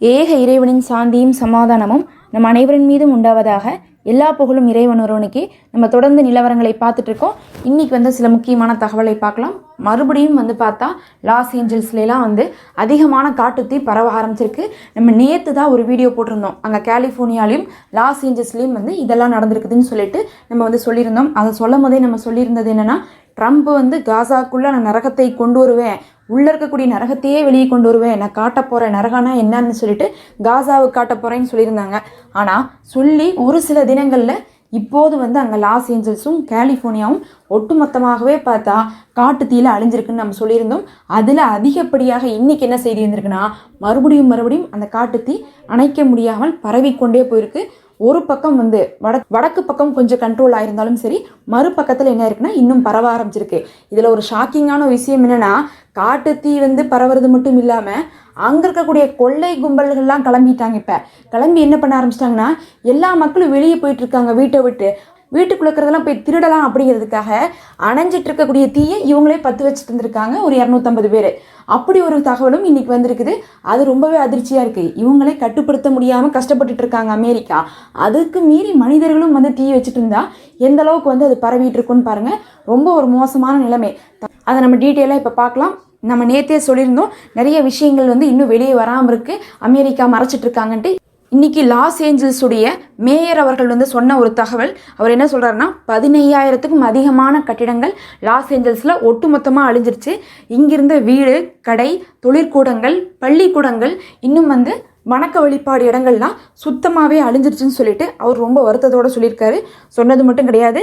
ஏக இறைவனின் சாந்தியும் சமாதானமும் நம் அனைவரின் மீதும் உண்டாவதாக எல்லா புகழும் இறைவன் ஒருவனுக்கே நம்ம தொடர்ந்து நிலவரங்களை பார்த்துட்டு இருக்கோம். இன்றைக்கி வந்து சில முக்கியமான தகவலை பார்க்கலாம். மறுபடியும் வந்து பார்த்தா லாஸ் ஏஞ்சல்ஸ்லாம் வந்து அதிகமான காட்டுத்தீ பரவ ஆரம்பிச்சிருக்கு. நம்ம நேற்று தான் ஒரு வீடியோ போட்டிருந்தோம். அங்கே கலிஃபோர்னியாலையும் லாஸ் ஏஞ்சல்ஸ்லேயும் வந்து இதெல்லாம் நடந்திருக்குதுன்னு சொல்லிட்டு நம்ம வந்து சொல்லியிருந்தோம். அதை சொல்லும் போதே நம்ம சொல்லியிருந்தது என்னென்னா ட்ரம்ப் வந்து காசாக்குள்ளே நான் நரகத்தை கொண்டு வருவேன். உள்ளே இருக்கக்கூடிய நரகத்தையே வெளியே கொண்டு வருவேன். நான் காட்ட போகிற நரகனா என்னன்னு சொல்லிட்டு காசாவுக்கு காட்ட போகிறேன்னு சொல்லியிருந்தாங்க. ஆனால் சொல்லி ஒரு சில தினங்களில் இப்போது வந்து அங்கே லாஸ் ஏஞ்சல்ஸும் கலிஃபோர்னியாவும் ஒட்டுமொத்தமாகவே பார்த்தா காட்டு தீயில அழிஞ்சிருக்குன்னு நம்ம சொல்லியிருந்தோம். அதில் அதிகப்படியாக இன்னைக்கு என்ன செய்தி வந்திருக்குன்னா மறுபடியும் மறுபடியும் அந்த காட்டு தீ அணைக்க முடியாமல் பரவிக்கொண்டே போயிருக்கு. ஒரு பக்கம் வந்து வட வடக்கு பக்கம் கொஞ்சம் கண்ட்ரோல் ஆயிருந்தாலும் சரி மறுபக்கத்தில் என்ன இருக்குன்னா இன்னும் பரவ ஆரம்பிச்சிருக்கு. இதில் ஒரு ஷாக்கிங்கான விஷயம் என்னென்னா காட்டு தீ வந்து பரவுறது மட்டும் இல்லாமல் அங்கே இருக்கக்கூடிய கொள்ளை கும்பல்கள்லாம் கிளம்பிட்டாங்க இப்போ. கிளம்பி என்ன பண்ண ஆரம்பிச்சிட்டாங்கன்னா எல்லா மக்களும் வெளியே போயிட்டு இருக்காங்க வீட்டை விட்டு. வீட்டுக்குள்ளே இருக்கிறதெல்லாம் போய் திருடலாம் அப்படிங்கிறதுக்காக அணைஞ்சிட்டு இருக்கக்கூடிய தீயை இவங்களே பற்று வச்சுட்டு இருந்திருக்காங்க ஒரு இரநூத்தம்பது பேர். அப்படி ஒரு தகவலும் இன்னைக்கு வந்திருக்குது. அது ரொம்பவே அதிர்ச்சியாக இருக்குது இவங்களே கட்டுப்படுத்த முடியாமல் கஷ்டப்பட்டுட்டு இருக்காங்க அமெரிக்கா. அதுக்கு மீறி மனிதர்களும் வந்து தீ வச்சுட்டு இருந்தா எந்த அளவுக்கு வந்து அது பரவிட்டு இருக்குன்னு பாருங்கள் ரொம்ப ஒரு மோசமான நிலைமை. அதை நம்ம டீட்டெயிலாக இப்போ பார்க்கலாம். நம்ம நேத்தே சொல்லியிருந்தோம். நிறைய விஷயங்கள் வந்து இன்னும் வெளியே வராமல் இருக்குது அமெரிக்கா மறைச்சிட்டு இன்னைக்கு லாஸ் ஏஞ்சல்ஸுடைய மேயர் அவர்கள் வந்து சொன்ன ஒரு தகவல். அவர் என்ன சொல்கிறாருன்னா பதினையாயிரத்துக்கும் அதிகமான கட்டிடங்கள் லாஸ் ஏஞ்சல்ஸில் ஒட்டுமொத்தமாக அழிஞ்சிருச்சு. இங்கிருந்த வீடு கடை தொழிற்கூடங்கள் பள்ளிக்கூடங்கள் இன்னும் வந்து வணக்க வழிபாடு இடங்கள்லாம் சுத்தமாகவே அழிஞ்சிருச்சுன்னு சொல்லிட்டு அவர் ரொம்ப வருத்தத்தோடு சொல்லியிருக்காரு. சொன்னது மட்டும் கிடையாது.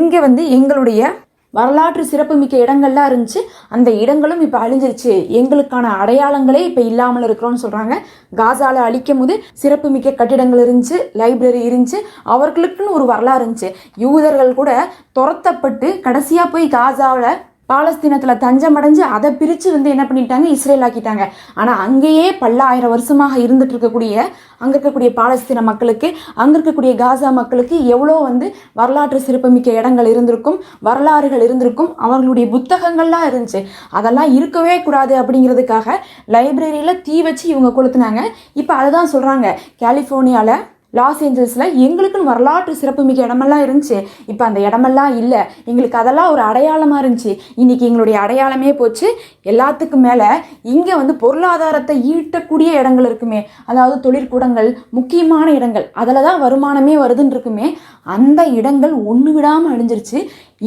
இங்கே வந்து எங்களுடைய வரலாற்று சிறப்புமிக்க இடங்கள்லாம் இருந்துச்சு. அந்த இடங்களும் இப்போ அழிஞ்சிருச்சு. எங்களுக்கான அடையாளங்களே இப்போ இல்லாமல் இருக்கிறோம்னு சொல்கிறாங்க காசாவில் அழிக்கும் போது சிறப்புமிக்க கட்டிடங்கள் இருந்துச்சு லைப்ரரி இருந்துச்சு. அவர்களுக்குன்னு ஒரு வரலாறு இருந்துச்சு. யூதர்கள் கூட துரத்தப்பட்டு கடைசியாக போய் காசாவில் பாலஸ்தீனத்தில் தஞ்சம் அடைஞ்சு அதை பிரித்து வந்து என்ன பண்ணிட்டாங்க? இஸ்ரேல் ஆக்கிட்டாங்க. ஆனால் அங்கேயே பல்லாயிரம் வருஷமாக இருந்துட்டு இருக்கக்கூடிய அங்கே இருக்கக்கூடிய பாலஸ்தீன மக்களுக்கு அங்கே இருக்கக்கூடிய காசா மக்களுக்கு எவ்வளோ வந்து வரலாற்று சிறப்புமிக்க இடங்கள் இருந்திருக்கும் வரலாறுகள் இருந்திருக்கும் அவர்களுடைய புத்தகங்கள்லாம் இருந்துச்சு. அதெல்லாம் இருக்கவே கூடாது அப்படிங்கிறதுக்காக லைப்ரரியில் தீ வச்சு இவங்க கொளுத்துனாங்க. இப்போ அதை தான் சொல்கிறாங்க கலிஃபோர்னியாவில் லாஸ் ஏஞ்சல்ஸில் எங்களுக்குன்னு வரலாற்று சிறப்புமிக்க இடமெல்லாம் இருந்துச்சு. இப்போ அந்த இடமெல்லாம் இல்லை. எங்களுக்கு அதெல்லாம் ஒரு அடையாளமாக இருந்துச்சு. இன்னைக்கு எங்களுடைய அடையாளமே போச்சு. எல்லாத்துக்கும் மேலே இங்கே வந்து பொருளாதாரத்தை ஈட்டக்கூடிய இடங்கள் இருக்குமே. அதாவது தொழிற்கூடங்கள் முக்கியமான இடங்கள். அதில் தான் வருமானமே வருதுன்னு இருக்குமே. அந்த இடங்கள் ஒன்று விடாமல் அழிஞ்சிருச்சு.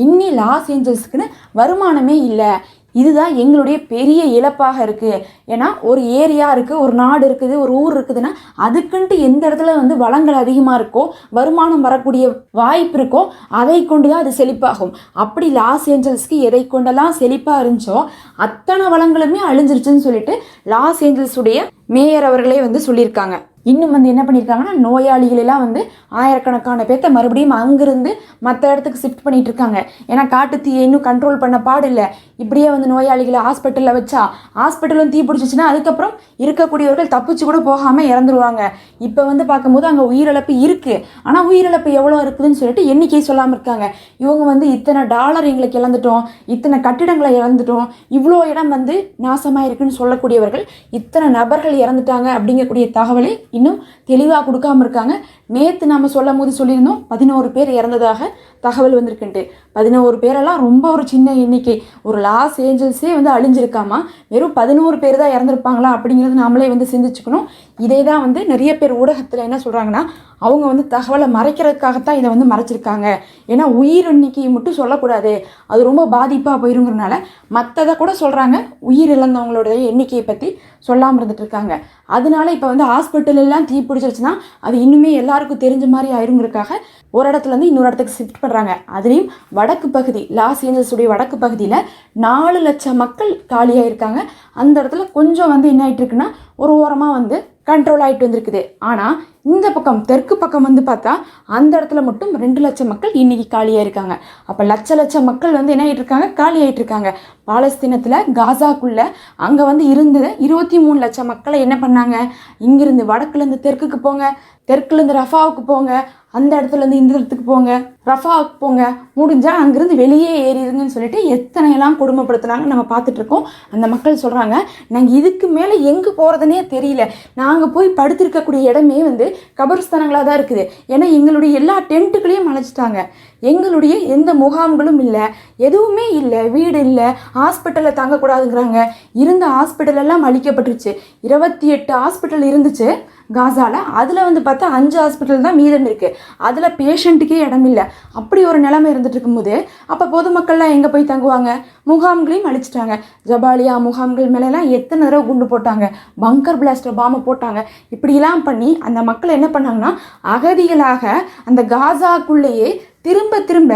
இன்னி லாஸ் ஏஞ்சல்ஸுக்குன்னு வருமானமே இல்லை. இதுதான் எங்களுடைய பெரிய இழப்பாக இருக்குது ஏன்னா ஒரு ஏரியா இருக்குது ஒரு நாடு இருக்குது ஒரு ஊர் இருக்குதுன்னா அதுக்குன்ட்டு எந்த இடத்துல வந்து வளங்கள் அதிகமாக இருக்கோ வருமானம் வரக்கூடிய வாய்ப்பு இருக்கோ அதை கொண்டு தான் அது செழிப்பாகும். அப்படி லாஸ் ஏஞ்சல்ஸ்க்கு எதை கொண்டெல்லாம் செழிப்பாக இருந்துச்சோ அத்தனை வளங்களுமே அழிஞ்சிருச்சுன்னு சொல்லிட்டு லாஸ் ஏஞ்சல்ஸுடைய மேயர் அவர்களே வந்து சொல்லியிருக்காங்க. இன்னும் வந்து என்ன பண்ணியிருக்காங்கன்னா நோயாளிகளெல்லாம் வந்து ஆயிரக்கணக்கான பேர்த்த மறுபடியும் அங்கேருந்து மற்ற இடத்துக்கு ஷிஃப்ட் பண்ணிகிட்டு இருக்காங்க. ஏன்னா காட்டு தீயை இன்னும் கண்ட்ரோல் பண்ண பாடில்லை. இப்படியே வந்து நோயாளிகளை ஹாஸ்பிட்டலில் வச்சா ஹாஸ்பிட்டலும் தீ பிடிச்சிச்சுன்னா அதுக்கப்புறம் இருக்கக்கூடியவர்கள் தப்பிச்சு கூட போகாமல் இறந்துருவாங்க. இப்போ வந்து பார்க்கும்போது அங்கே உயிரிழப்பு இருக்குது ஆனால் உயிரிழப்பு எவ்வளோ இருக்குதுன்னு சொல்லிட்டு எண்ணிக்கை சொல்லாமல் இருக்காங்க. இவங்க வந்து இத்தனை டாலர் எங்களுக்கு இழந்துட்டோம் இத்தனை கட்டிடங்களை இழந்துட்டோம் இவ்வளோ இடம் வந்து நாசமாக இருக்குன்னு சொல்லக்கூடியவர்கள் இத்தனை நபர்கள் இறந்துட்டாங்க அப்படிங்கக்கூடிய தகவலை இன்னும் தெளிவாக கொடுக்காம இருக்காங்க. நேற்று நம்ம சொல்லும் போது சொல்லியிருந்தோம் பதினோரு பேர் இறந்ததாக தகவல் வந்திருக்குன்ட்டு. பதினோரு பேரெல்லாம் ரொம்ப ஒரு சின்ன எண்ணிக்கை. ஒரு லாஸ் ஏஞ்சல்ஸே வந்து அழிஞ்சிருக்காமா? வெறும் பதினோரு பேர் தான் இறந்துருப்பாங்களா அப்படிங்கிறது நாமளே வந்து சிந்திச்சுக்கணும். இதே தான் வந்து நிறைய பேர் ஊடகத்தில் என்ன சொல்கிறாங்கன்னா அவங்க வந்து தகவலை மறைக்கிறதுக்காகத்தான் இதை வந்து மறைச்சிருக்காங்க. ஏன்னா உயிர் எண்ணிக்கையை மட்டும் சொல்லக்கூடாது. அது ரொம்ப பாதிப்பாக போயிருங்கிறனால மற்றதை கூட சொல்கிறாங்க உயிர் இழந்தவங்களுடைய எண்ணிக்கையை பற்றி சொல்லாமல் இருந்துட்டு இருக்காங்க. அதனால இப்போ வந்து ஹாஸ்பிட்டல் எல்லாம் தீ பிடிச்சிருச்சுன்னா அது இன்னுமே எல்லாருக்கும் தெரிஞ்ச மாதிரி ஆயிருங்கிறதுக்காக ஒரு இடத்துல இருந்து இன்னொரு இடத்துக்கு ஷிஃப்ட் பண்ணுறாங்க அதுலேயும் வடக்கு பகுதி லாஸ் ஏஞ்சல்ஸுடைய வடக்கு பகுதியில் நாலு லட்சம் மக்கள் காலியாக இருக்காங்க அந்த இடத்துல கொஞ்சம் வந்து என்ன ஆயிட்டு இருக்குன்னா ஒரு ஓரமாக வந்து கண்ட்ரோல் ஆகிட்டு வந்திருக்குது. ஆனால் இந்த பக்கம் தெற்கு பக்கம் வந்து பார்த்தா அந்த இடத்துல மட்டும் ரெண்டு லட்சம் மக்கள் இன்னைக்கு காலியாக இருக்காங்க. அப்போ லட்ச லட்சம் மக்கள் வந்து என்ன ஆகிட்டு இருக்காங்க? காலி ஆகிட்டு இருக்காங்க. பாலஸ்தீனத்தில் காசாக்குள்ள அங்கே வந்து இருந்த இருபத்தி மூணு லட்சம் மக்களை என்ன பண்ணாங்க? இங்கிருந்து வடக்குலேருந்து தெற்குக்கு போங்க. தெற்குலேருந்து ரஃபாவுக்கு போங்க. அந்த இடத்துலேருந்து இந்த இடத்துக்கு போங்க. ரஃபாவுக்கு போங்க. முடிஞ்சால் அங்கேருந்து வெளியே ஏறிடுங்கன்னு சொல்லிட்டு எத்தனை எல்லாம் கொடுமைப்படுத்துனாங்க நம்ம பார்த்துட்ருக்கோம் அந்த மக்கள் சொல்கிறாங்க நாங்கள் இதுக்கு மேலே எங்கே போகிறதுனே தெரியல. நாங்கள் போய் படுத்திருக்கக்கூடிய இடமே வந்து கபர்ஸ்தானங்களாக தான் இருக்குது. ஏன்னா எங்களுடைய எல்லா டென்ட்டுகளையும் அழைச்சிட்டாங்க எங்களுடைய எந்த முகாம்களும் இல்லை. எதுவுமே இல்லை. வீடு இல்லை. ஹாஸ்பிட்டலில் தங்கக்கூடாதுங்கிறாங்க. இருந்த ஹாஸ்பிட்டலெல்லாம் அழிக்கப்பட்டுருச்சு. இருபத்தி எட்டு ஹாஸ்பிட்டல் இருந்துச்சு காசால. அதில் வந்து பார்த்தா அஞ்சு ஹாஸ்பிட்டல் தான் மீதம் இருக்குது அதில் பேஷண்ட்டுக்கே இடம் இல்லை. அப்படி ஒரு நிலைமை இருந்துட்டு இருக்கும்போது அப்போ பொதுமக்கள்லாம் எங்கே போய் தங்குவாங்க? முகாம்களையும் அழிச்சிட்டாங்க. ஜபாலியா முகாம்கள் மேலெல்லாம் எத்தனை தடவை குண்டு போட்டாங்க. பங்கர் பிளாஸ்டர் பாம்பை போட்டாங்க. இப்படிலாம் பண்ணி அந்த மக்கள் என்ன பண்ணாங்கன்னா அகதிகளாக அந்த காசாக்குள்ளேயே திரும்ப திரும்ப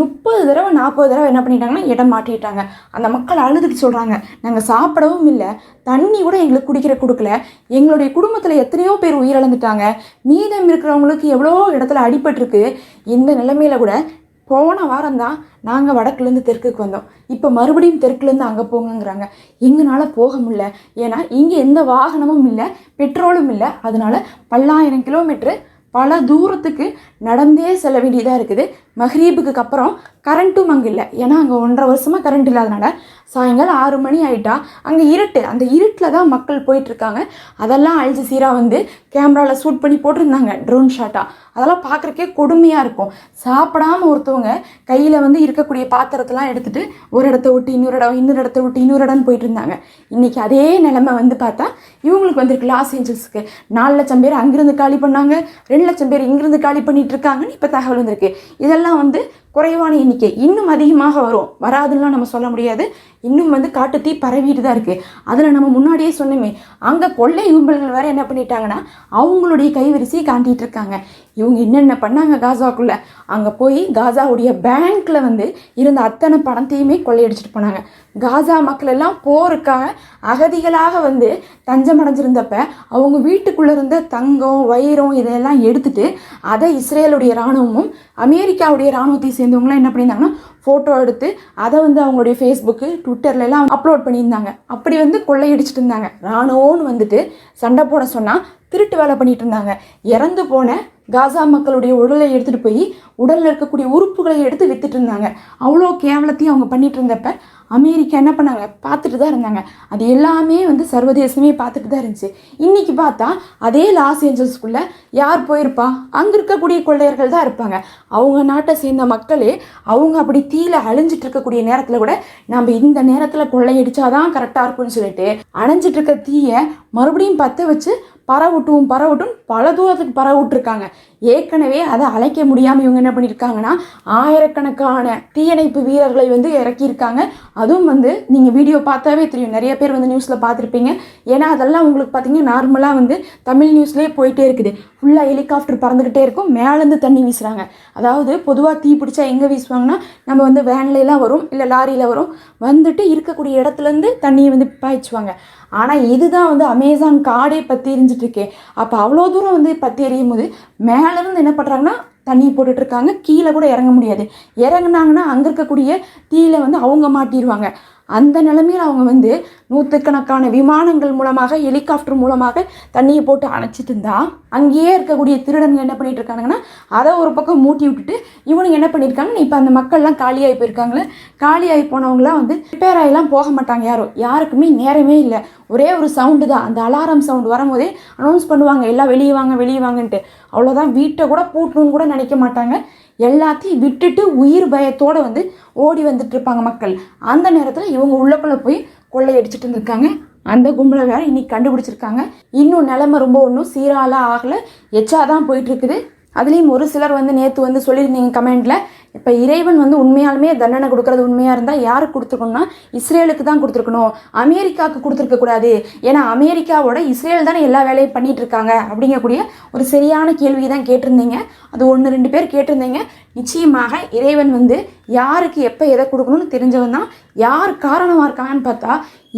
முப்பது தடவை நாற்பது தடவை என்ன பண்ணிட்டாங்கன்னா இடம் மாட்டிட்டாங்க. அந்த மக்கள் அழுதுட்டு சொல்கிறாங்க நாங்கள் சாப்பிடவும் இல்லை தண்ணி கூட எங்களுக்கு குடிக்கிற கொடுக்கல. எங்களுடைய குடும்பத்தில் எத்தனையோ பேர் உயிரிழந்துட்டாங்க. மீதம் இருக்கிறவங்களுக்கு எவ்வளோ இடத்துல அடிபட்டிருக்கு. இந்த நிலைமையில் கூட போன வாரம் தான் நாங்கள் வடக்குலேருந்து தெற்குக்கு வந்தோம். இப்போ மறுபடியும் தெற்குலேருந்து அங்கே போங்கங்கிறாங்க. எங்களால் போக முடியல. ஏன்னா இங்கே எந்த வாகனமும் இல்லை பெட்ரோலும் இல்லை. அதனால பல்லாயிரம் கிலோமீட்ரு பல தூரத்துக்கு நடந்தே செல்ல வேண்டியதாக இருக்குது. மஹ்ரீபுக்கு அப்புறம் கரண்ட்டும் அங்கே இல்லை. ஏன்னா அங்கே ஒன்றரை வருஷமாக கரண்ட் இல்லாதனால சாயங்காலம் ஆறு மணி ஆகிட்டா அங்கே இருட்டு. அந்த இருட்டில் தான் மக்கள் போயிட்டுருக்காங்க. அதெல்லாம் அழிஞ்சு சீராக வந்து கேமராவில் ஷூட் பண்ணி போட்டிருந்தாங்க ட்ரோன் ஷாட்டாக அதெல்லாம் பார்க்குறக்கே கொடுமையாக இருக்கும். சாப்பிடாம ஒருத்தவங்க கையில் வந்து இருக்கக்கூடிய பாத்திரத்தெல்லாம் எடுத்துட்டு ஒரு இடத்த விட்டு இன்னொரு இடம் இன்னொரு இடத்த விட்டு இன்னொரு இடம்னு போயிட்டு இருந்தாங்க இன்னைக்கு அதே நிலமை வந்து பார்த்தா இவங்களுக்கு வந்திருக்கு லாஸ் ஏஞ்சல்ஸுக்கு நாலு லட்சம் பேர் அங்கேருந்து காலி பண்ணாங்க ரெண்டு லட்சம் பேர் இங்கிருந்து காலி பண்ணிகிட்டு இருக்காங்கன்னு இப்போ தகவல் வந்திருக்கு. இதெல்லாம் வந்து குறைவான எண்ணிக்கை. இன்னும் அதிகமாக வரும். வராதுலாம் நம்ம சொல்ல முடியாது. இன்னும் வந்து காட்டுத்தீ பரவிட்டு தான் இருக்குது அதில் நம்ம முன்னாடியே சொன்னோமே அங்கே கொள்ளை கும்பல்கள் வேறு என்ன பண்ணிட்டாங்கன்னா அவங்களுடைய கைவரிசையை காண்டிகிட்டு இருக்காங்க. இவங்க என்னென்ன பண்ணாங்க காசாக்குள்ளே? அங்கே போய் காசாவுடைய பேங்க்கில் வந்து இருந்த அத்தனை பணத்தையுமே கொள்ளையடிச்சிட்டு போனாங்க. காசா மக்கள் எல்லாம் போருக்காக அகதிகளாக வந்து தஞ்சம் அடைஞ்சிருந்தப்ப அவங்க வீட்டுக்குள்ளே இருந்த தங்கம் வைரம் இதெல்லாம் எடுத்துட்டு அதை இஸ்ரேலுடைய இராணுவமும் அமெரிக்காவுடைய இராணுவத்தை சேர்ந்தவங்களாம் என்ன பண்ணியிருந்தாங்கன்னா ஃபோட்டோ எடுத்து அதை வந்து அவங்களுடைய ஃபேஸ்புக்கு ட்விட்டர்ல எல்லாம் அப்லோட் பண்ணியிருந்தாங்க. அப்படி வந்து கொள்ளையடிச்சிட்டு இருந்தாங்க. ராணுவம்னு வந்துட்டு சண்டை போட சொன்னால் திருட்டு வேலை பண்ணிட்டு இருந்தாங்க. இறந்து போன காசா மக்களுடைய உடலை எடுத்துகிட்டு போய் உடலில் இருக்கக்கூடிய உறுப்புகளை எடுத்து வித்துட்டு இருந்தாங்க. அவ்வளோ கேவலத்தையும் அவங்க பண்ணிட்டு இருந்தப்ப அமெரிக்கா என்ன பண்ணாங்க? பார்த்துட்டு தான் இருந்தாங்க. அது எல்லாமே வந்து சர்வதேசமே பார்த்துட்டு தான் இருந்துச்சு. இன்னைக்கு பார்த்தா அதே லாஸ் ஏஞ்சல்ஸ்குள்ளே யார் போயிருப்பா? அங்கே இருக்கக்கூடிய கொள்ளையர்கள் தான் இருப்பாங்க. அவங்க நாட்டை சேர்ந்த மக்களே அவங்க அப்படி தீயில அழிஞ்சிட்டு இருக்கக்கூடிய நேரத்தில் கூட நம்ம இந்த நேரத்தில் கொள்ளையடிச்சாதான் கரெக்டாக இருக்கும்னு சொல்லிட்டு அணைஞ்சிட்டு இருக்க தீயை மறுபடியும் பற்ற வச்சு பரவட்டும் பரவட்டும் பல தூரத்துக்கு பரவிட்டுருக்காங்க. ஏற்கனவே அதை அழைக்க முடியாமல் இவங்க என்ன பண்ணியிருக்காங்கன்னா ஆயிரக்கணக்கான தீயணைப்பு வீரர்களை வந்து இறக்கியிருக்காங்க. அதுவும் வந்து நீங்கள் வீடியோ பார்த்தாவே தெரியும். நிறைய பேர் வந்து நியூஸில் பார்த்துருப்பீங்க. ஏன்னா அதெல்லாம் உங்களுக்கு பார்த்தீங்கன்னா நார்மலாக வந்து தமிழ் நியூஸ்லேயே போயிட்டே இருக்குது. ஃபுல்லாக ஹெலிகாப்டர் பறந்துக்கிட்டே இருக்கும். மேலேருந்து தண்ணி வீசுகிறாங்க அதாவது பொதுவாக தீ பிடிச்சா எங்கே வீசுவாங்கன்னா நம்ம வந்து வேன்லலாம் வரும் இல்லை லாரியில் வரும். வந்துட்டு இருக்கக்கூடிய இடத்துலேருந்து தண்ணியை வந்து பாய்ச்சுவாங்க. ஆனால் இதுதான் வந்து அமேசான் காடே பற்றி எரிஞ்சிகிட்டுருக்கே அப்போ அவ்வளோ தூரம் வந்து பற்றி எறியும் போது மேலேருந்து என்ன பண்ணுறாங்கன்னா தண்ணி போட்டுட்ருக்காங்க. கீழே கூட இறங்க முடியாது. இறங்குனாங்கன்னா அங்கே இருக்கக்கூடிய தீயில வந்து அவங்க மாட்டிடுவாங்க அந்த நிலமையில் அவங்க வந்து நூற்றுக்கணக்கான விமானங்கள் மூலமாக ஹெலிகாப்டர் மூலமாக தண்ணியை போட்டு அணைச்சிட்டு இருந்தா அங்கேயே இருக்கக்கூடிய திருடனுங்க என்ன பண்ணிட்டு இருக்காங்கன்னா அதை ஒரு பக்கம் மூட்டி விட்டுட்டு இவனுங்க என்ன பண்ணியிருக்காங்கன்னா இப்போ அந்த மக்கள்லாம் காலியாகி போயிருக்காங்களே காலியாகி போனவங்களாம் வந்து ரிப்பேர் ஆகிலாம் போக மாட்டாங்க யாரும் யாருக்குமே நேரமே இல்லை. ஒரே ஒரு சவுண்டு தான். அந்த அலாரம் சவுண்டு வரும்போதே அனௌன்ஸ் பண்ணுவாங்க எல்லாம் வெளியே வாங்க வெளியே வாங்கன்ட்டு. அவ்வளோதான் வீட்டை கூட பூட்டணும்னு கூட நினைக்க மாட்டாங்க. எல்லாத்தையும் விட்டுட்டு உயிர் பயத்தோடு வந்து ஓடி வந்துட்டு இருப்பாங்க மக்கள். அந்த நேரத்தில் இவங்க உள்ளக்குள்ளே போய் கொள்ளையடிச்சிட்டு இருந்திருக்காங்க. அந்த கும்பலை வேற இன்னைக்கு கண்டுபிடிச்சிருக்காங்க. இன்னும் நிலைமை ரொம்ப ஒன்றும் சீராலாம் ஆகலை. எச்சா தான் போயிட்டு இருக்குது. அதுலேயும் ஒரு சிலர் வந்து நேற்று வந்து சொல்லியிருந்தீங்க கமெண்டில். இப்போ இறைவன் வந்து உண்மையாலுமே தண்டனை கொடுக்கறது உண்மையாக இருந்தால் யாருக்கு கொடுத்துருக்கணும்னா இஸ்ரேலுக்கு தான் கொடுத்துருக்கணும். அமெரிக்காவுக்கு கொடுத்துருக்க கூடாது. ஏன்னா அமெரிக்காவோட இஸ்ரேல் தானே எல்லா வேலையும் பண்ணிகிட்ருக்காங்க இருக்காங்க அப்படிங்கக்கூடிய ஒரு சரியான கேள்வி தான் கேட்டிருந்தீங்க. அது ஒன்று ரெண்டு பேர் கேட்டிருந்தீங்க. நிச்சயமாக இறைவன் வந்து யாருக்கு எப்போ எதை கொடுக்கணும்னு தெரிஞ்சவன் தான். யார் காரணமாக இருக்காங்கன்னு பார்த்தா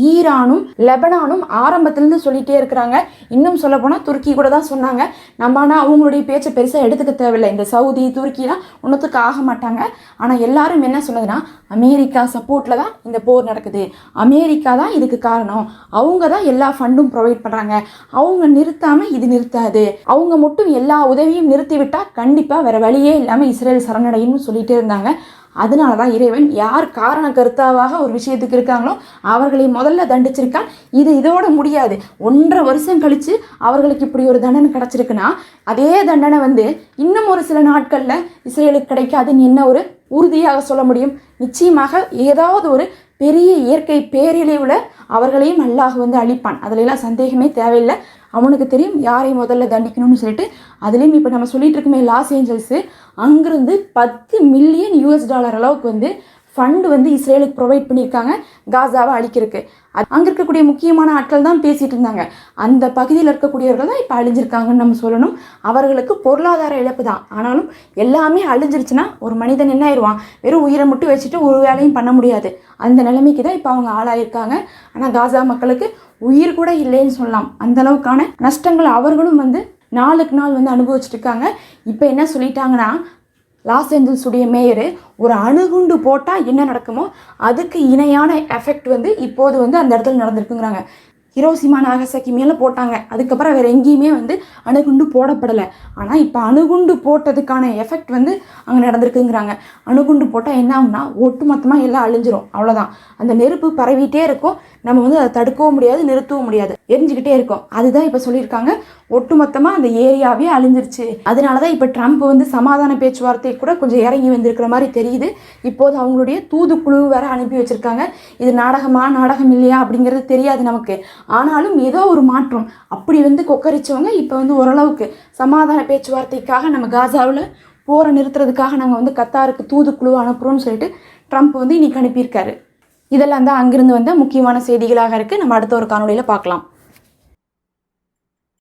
ஈரானும் லெபனானும் ஆரம்பத்திலேருந்து சொல்லிகிட்டே இருக்கிறாங்க. இன்னும் சொல்ல போனால் துருக்கி கூட தான் சொன்னாங்க. நம்ம ஆனால் அவங்களுடைய பேச்சை பெருசாக எடுத்துக்க தேவையில்லை. இந்த சவுதி துருக்கிலாம் ஒன்றுத்துக்கு ஆக மாட்டாங்க. ஆனால் எல்லாரும் என்ன சொன்னதுன்னா அமெரிக்கா சப்போர்ட்டில் தான் இந்த போர் நடக்குது. அமெரிக்கா தான் இதுக்கு காரணம். அவங்க தான் எல்லா ஃபண்டும் ப்ரொவைட் பண்ணுறாங்க அவங்க நிறுத்தாமல் இது நிறுத்தாது. அவங்க மட்டும் எல்லா உதவியும் நிறுத்திவிட்டால் கண்டிப்பாக வேறு வழியே இல்லாமல் இஸ்ரேல் சரணடையும்னு சொல்லிகிட்டே இருந்தாங்க. அதனால தான் இறைவன் யார் காரண கருத்தாவாக ஒரு விஷயத்துக்கு இருக்காங்களோ அவர்களை முதல்ல தண்டிச்சிருக்கான். இது இதோட முடியாது. ஒன்றரை வருஷம் கழித்து அவர்களுக்கு இப்படி ஒரு தண்டனை கிடச்சிருக்குன்னா அதே தண்டனை வந்து இன்னும் ஒரு சில நாட்களில் இஸ்ரேலுக்கு கிடைக்காதுன்னு என்ன ஒரு உறுதியாக சொல்ல முடியும்? நிச்சயமாக ஏதாவது ஒரு பெரிய இயற்கை பேரிழிவில் அவர்களையும் அல்லாஹ் வந்து அழிப்பான். அதிலெல்லாம் சந்தேகமே தேவையில்லை. அவனுக்கு தெரியும் யாரை முதல்ல தண்டிக்கணும்னு சொல்லிட்டு. அதுலேயும் இப்போ நம்ம சொல்லிட்டு இருக்கோமே லாஸ் ஏஞ்சல்ஸு அங்கேருந்து பத்து மில்லியன் யூஎஸ் டாலர் அளவுக்கு வந்து ஃபண்டு வந்து இஸ்ரேலுக்கு ப்ரொவைட் பண்ணியிருக்காங்க. காசாவை அழிக்கிறதுக்கு. அங்கே இருக்கக்கூடிய முக்கியமான ஆட்கள் தான் பேசிகிட்டு இருந்தாங்க. அந்த பகுதியில் இருக்கக்கூடியவர்கள் தான் இப்போ அழிஞ்சிருக்காங்கன்னு நம்ம சொல்லணும். அவர்களுக்கு பொருளாதார இழப்பு தான். ஆனாலும் எல்லாமே அழிஞ்சிருச்சுன்னா ஒரு மனிதன் என்ன ஆயிடுவான்? வெறும் உயிரை மட்டும் வச்சுட்டு ஒரு வேலையும் பண்ண முடியாது. அந்த நிலைமைக்கு தான் இப்போ அவங்க ஆளாயிருக்காங்க. ஆனால் காசா மக்களுக்கு உயிர் கூட இல்லைன்னு சொல்லலாம். அந்த அளவுக்கான நஷ்டங்கள் அவர்களும் வந்து நாளுக்கு நாள் வந்து அனுபவிச்சுட்டு இருக்காங்க. இப்போ என்ன சொல்லிட்டாங்கன்னா லாஸ் ஏஞ்சல்ஸுடைய மேயரு ஒரு அணுகுண்டு போட்டால் என்ன நடக்குமோ அதுக்கு இணையான எஃபெக்ட் வந்து இப்போது வந்து அந்த இடத்துல நடந்திருக்குங்கிறாங்க. ஹிரோசிமா நாகசாக்கி மேலே போட்டாங்க. அதுக்கப்புறம் வேறு எங்கேயுமே வந்து அணுகுண்டு போடப்படலை. ஆனால் இப்போ அணுகுண்டு போட்டதுக்கான எஃபெக்ட் வந்து அங்கே நடந்திருக்குங்கிறாங்க. அணுகுண்டு போட்டால் என்ன ஆகும்னா ஒட்டு மொத்தமாக எல்லாம் அழிஞ்சிரும். அவ்வளோதான் அந்த நெருப்பு பரவிட்டே இருக்கும். நம்ம வந்து அதை தடுக்கவும் முடியாது நிறுத்தவும் முடியாது. எரிஞ்சுக்கிட்டே இருக்கும். அதுதான் இப்போ சொல்லியிருக்காங்க. ஒட்டுமொத்தமாக அந்த ஏரியாவே அழிஞ்சிருச்சு. அதனால தான் இப்போ ட்ரம்ப் வந்து சமாதான பேச்சுவார்த்தை கூட கொஞ்சம் இறங்கி வந்திருக்கிற மாதிரி தெரியுது. இப்போது அவங்களுடைய தூதுக்குழு வேற அனுப்பி வச்சிருக்காங்க. இது நாடகமா நாடகம் இல்லையா அப்படிங்கிறது தெரியாது நமக்கு. ஆனாலும் ஏதோ ஒரு மாற்றம். அப்படி வந்து கொக்கரிச்சவங்க இப்போ வந்து ஓரளவுக்கு சமாதான பேச்சுவார்த்தைக்காக நம்ம காசாவில் போரை நிறுத்துறதுக்காக நாங்கள் வந்து கத்தாருக்கு தூதுக்குழு அனுப்புகிறோம்னு சொல்லிட்டு ட்ரம்ப் வந்து இன்னைக்கு அனுப்பியிருக்காரு. இதெல்லாம் தான் அங்கிருந்து வந்த முக்கியமான செய்திகளாக இருக்குது நம்ம அடுத்த ஒரு காணொலியில் பார்க்கலாம்.